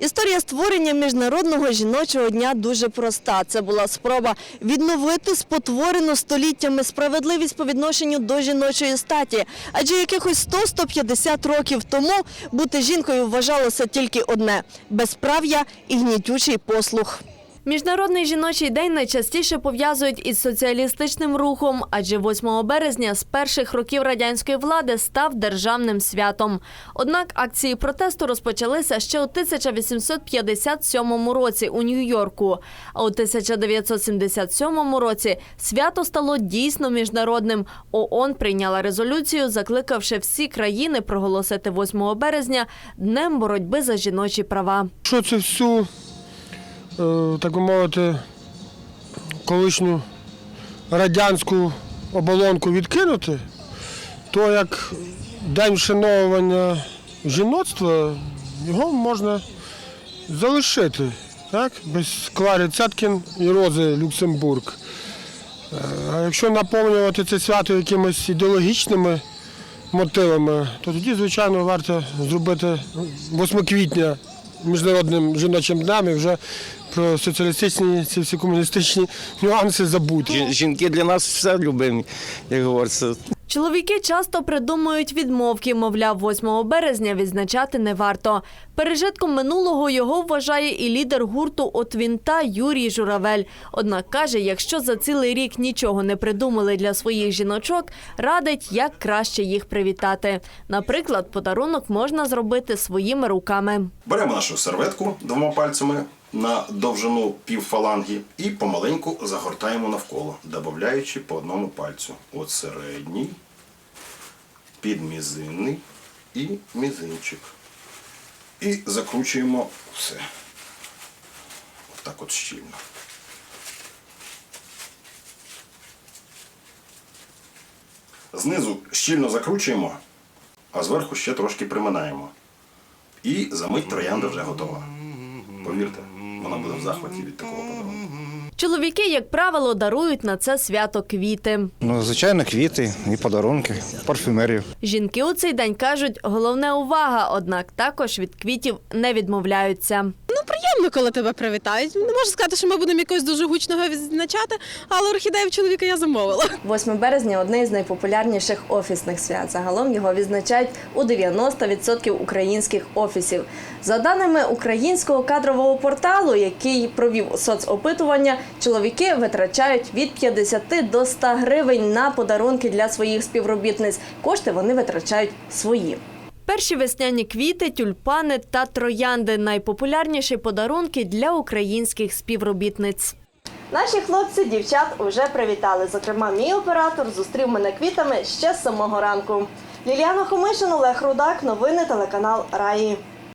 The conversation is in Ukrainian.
Історія створення міжнародного жіночого дня дуже проста. Це була спроба відновити спотворену століттями справедливість по відношенню до жіночої статі. Адже якихось 100-150 років тому бути жінкою вважалося тільки одне безправ'я і гнітючий послух. Міжнародний жіночий день найчастіше пов'язують із соціалістичним рухом, адже 8 березня з перших років радянської влади став державним святом. Однак акції протесту розпочалися ще у 1857 році у Нью-Йорку. А у 1977 році свято стало дійсно міжнародним. ООН прийняла резолюцію, закликавши всі країни проголосити 8 березня днем боротьби за жіночі права. Що це всю, е, так би мовити, колишню радянську оболонку відкинути, то як день вшановування жіноцтва, його можна залишити. Так? Без Клари Цеткін і Рози Люксембург. Е, А якщо наповнювати це свято якимись ідеологічними мотивами, то тоді, звичайно, варто зробити 8 квітня міжнародним жіночим днем і вже про соціалістичні ці всі комуністичні нюанси забути. Жінки для нас все любимі, як говориться. Чоловіки часто придумують відмовки, мовляв, 8 березня відзначати не варто. Пережитком минулого його вважає і лідер гурту «От вінта» Юрій Журавель. Однак каже, якщо за цілий рік нічого не придумали для своїх жіночок, радить, як краще їх привітати. Наприклад, подарунок можна зробити своїми руками. Беремо нашу серветку двома пальцями на довжину півфаланги і помаленьку загортаємо навколо, додаючи по одному пальцю. От середній, підмізинний і мізинчик. І закручуємо все. Так от щільно. Знизу щільно закручуємо, а зверху ще трошки приминаємо. І за мить троянда вже готова. Повірте, вона буде в захваті від такого подарунку. Чоловіки, як правило, дарують на це свято квіти. Ну, звичайно, квіти і подарунки, парфюмерів. Жінки у цей день кажуть, головне увага, однак також від квітів не відмовляються. Приємно, коли тебе привітають. Не можу сказати, що ми будемо якось дуже гучного відзначати, але орхідею чоловіка я замовила. 8 березня одне із найпопулярніших офісних свят. Загалом його відзначають у 90% українських офісів. За даними українського кадрового порталу, який провів соцопитування, чоловіки витрачають від 50 до 100 гривень на подарунки для своїх співробітниць. Кошти вони витрачають свої. Перші весняні квіти, тюльпани та троянди найпопулярніші подарунки для українських співробітниць. Наші хлопці дівчат уже привітали. Зокрема, мій оператор зустрів мене квітами ще з самого ранку. Ліліана Хомишин, Олег Рудак, новини телеканал Раї.